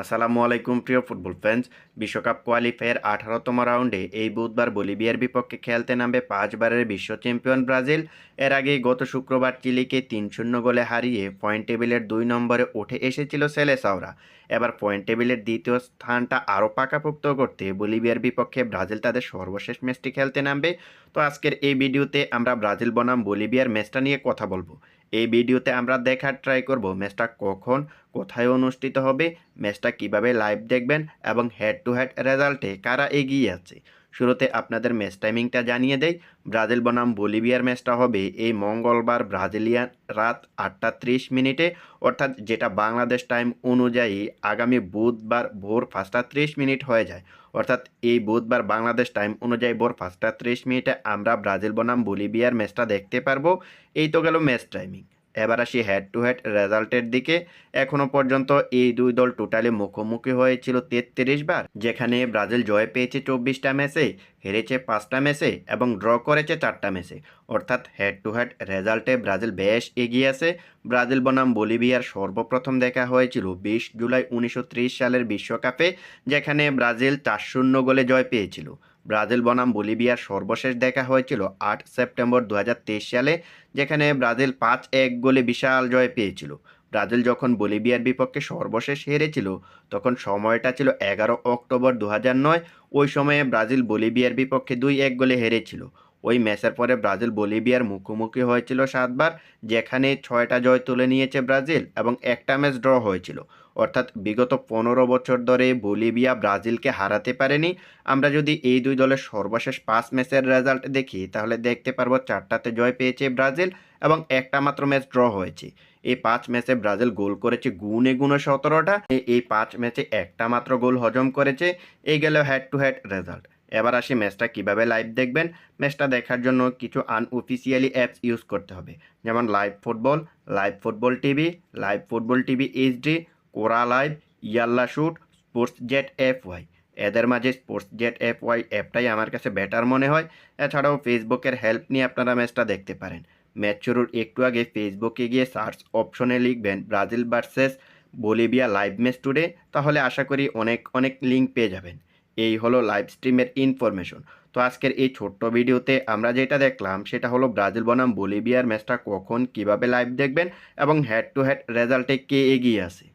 আসসালামু আলাইকুম, প্রিয় ফুটবল ফ্যান্স। বিশ্বকাপ কোয়ালিফায়ার আঠারোতম রাউন্ডে এই বুধবার বলিভিয়ার বিপক্ষে খেলতে নামবে পাঁচবারের বিশ্ব চ্যাম্পিয়ন ব্রাজিল। এর আগে গত শুক্রবার চিলিকে তিন শূন্য গোলে হারিয়ে পয়েন্ট টেবিলের দুই নম্বরে উঠে এসেছিল সেলেসাওরা। এবার পয়েন্ট টেবিলের দ্বিতীয় স্থানটা আরও পাকাপোক্ত করতে বলিভিয়ার বিপক্ষে ব্রাজিল তাদের সর্বশেষ ম্যাচটি খেলতে নামবে। তো আজকের এই ভিডিওতে আমরা ব্রাজিল বনাম বলিভিয়ার ম্যাচটা নিয়ে কথা বলব। এই ভিডিওতে আমরা দেখার ট্রাই করব ম্যাচটা কখন, কোথায় অনুষ্ঠিত হবে ম্যাচটা কীভাবে লাইভ দেখবেন এবং হেড টু হেড রেজাল্টে কারা এগিয়ে আছে। শুরুতে আপনাদের ম্যাচ টাইমিংটা জানিয়ে দেই। ব্রাজিল বনাম বলিভিয়ার ম্যাচটা হবে এই মঙ্গলবার ব্রাজিলিয়ান রাত আটটা ত্রিশ মিনিটে। অর্থাৎ যেটা বাংলাদেশ টাইম অনুযায়ী আগামী বুধবার ভোর পাঁচটা ত্রিশ মিনিট হয়ে যায়। অর্থাৎ এই বুধবার বাংলাদেশ টাইম অনুযায়ী ভোর পাঁচটা ত্রিশ মিনিটে আমরা ব্রাজিল বনাম বলিভিয়ার ম্যাচটা দেখতে পারব। এই তো গেল ম্যাচ টাইমিং এবার আসি হেড টু হেড রেজাল্টের দিকে। এখনও পর্যন্ত এই দুই দল টোটালি মুখোমুখি হয়েছিল তেত্রিশ বার, যেখানে ব্রাজিল জয় পেয়েছে চব্বিশটা ম্যাচে হেরেছে পাঁচটা ম্যাচে এবং ড্র করেছে চারটা ম্যাচে অর্থাৎ হেড টু হেড রেজাল্টে ব্রাজিল বেশ এগিয়ে আছে। ব্রাজিল বনাম বলিভিয়ার সর্বপ্রথম দেখা হয়েছিল বিশ জুলাই উনিশশো ত্রিশ সালের বিশ্বকাপে, যেখানে ব্রাজিল চার শূন্য গোলে জয় পেয়েছিল। ব্রাজিল বনাম বলিভিয়ার সর্বশেষ দেখা হয়েছিল আট সেপ্টেম্বর দু হাজার তেইশ সালে, যেখানে ব্রাজিল পাঁচ এক গোলে বিশাল জয় পেয়েছিল। ব্রাজিল যখন বলিভিয়ার বিপক্ষে সর্বশেষ হেরেছিল, তখন সময়টা ছিল এগারো অক্টোবর দু ওই সময়ে ব্রাজিল বলিভিয়ার বিপক্ষে দুই এক গোলে হেরেছিল। ওই ম্যাচের পরে ব্রাজিল বলিভিয়ার মুখোমুখি হয়েছিল সাতবার, যেখানে ছয়টা জয় তুলে নিয়েছে ব্রাজিল এবং একটা ম্যাচ ড্র হয়েছিল। অর্থাৎ বিগত পনেরো বছর ধরে বলিভিয়া ব্রাজিলকে হারাতে পারেনি। আমরা যদি এই দুই দলের সর্বশেষ পাঁচ ম্যাচের রেজাল্ট দেখি, তাহলে দেখতে পারব চারটাতে জয় পেয়েছে ব্রাজিল এবং একটা মাত্র ম্যাচ ড্র হয়েছে। এই পাঁচ ম্যাচে ব্রাজিল গোল করেছে গুণে গুণে সতেরোটা। এই পাঁচ ম্যাচে একটা মাত্র গোল হজম করেছে। এই গেল হেড টু হেড রেজাল্ট এবার আসি ম্যাচটা কীভাবে লাইভ দেখবেন? ম্যাচটা দেখার জন্য কিছু আনঅফিসিয়ালি অ্যাপস ইউজ করতে হবে। যেমন live football live football TV live football TV HD Kora live Yalla shoot sports jet F Y এদের মাঝে স্পোর্টস জেট এফ ওয়াই অ্যাপটাই আমার কাছে বেটার মনে হয়। এছাড়াও ফেসবুকের হেল্প নিয়ে আপনারা ম্যাচটা দেখতে পারেন। ম্যাচ শুরুর একটু আগে ফেসবুকে গিয়ে সার্চ অপশনে লিখবেন Brazil versus Bolivia live match today তাহলে আশা করি অনেক অনেক লিঙ্ক পেয়ে যাবেন। এই হলো লাইভ স্ট্রিমের ইনফরমেশন তো আজকের এই ছোট্ট ভিডিওতে আমরা যেটা দেখলাম, সেটা হলো ব্রাজিল বনাম বলিভিয়ার ম্যাচটা কখন, কীভাবে লাইভ দেখবেন এবং হ্যাড টু হ্যাড রেজাল্টে কে এগিয়ে আছে।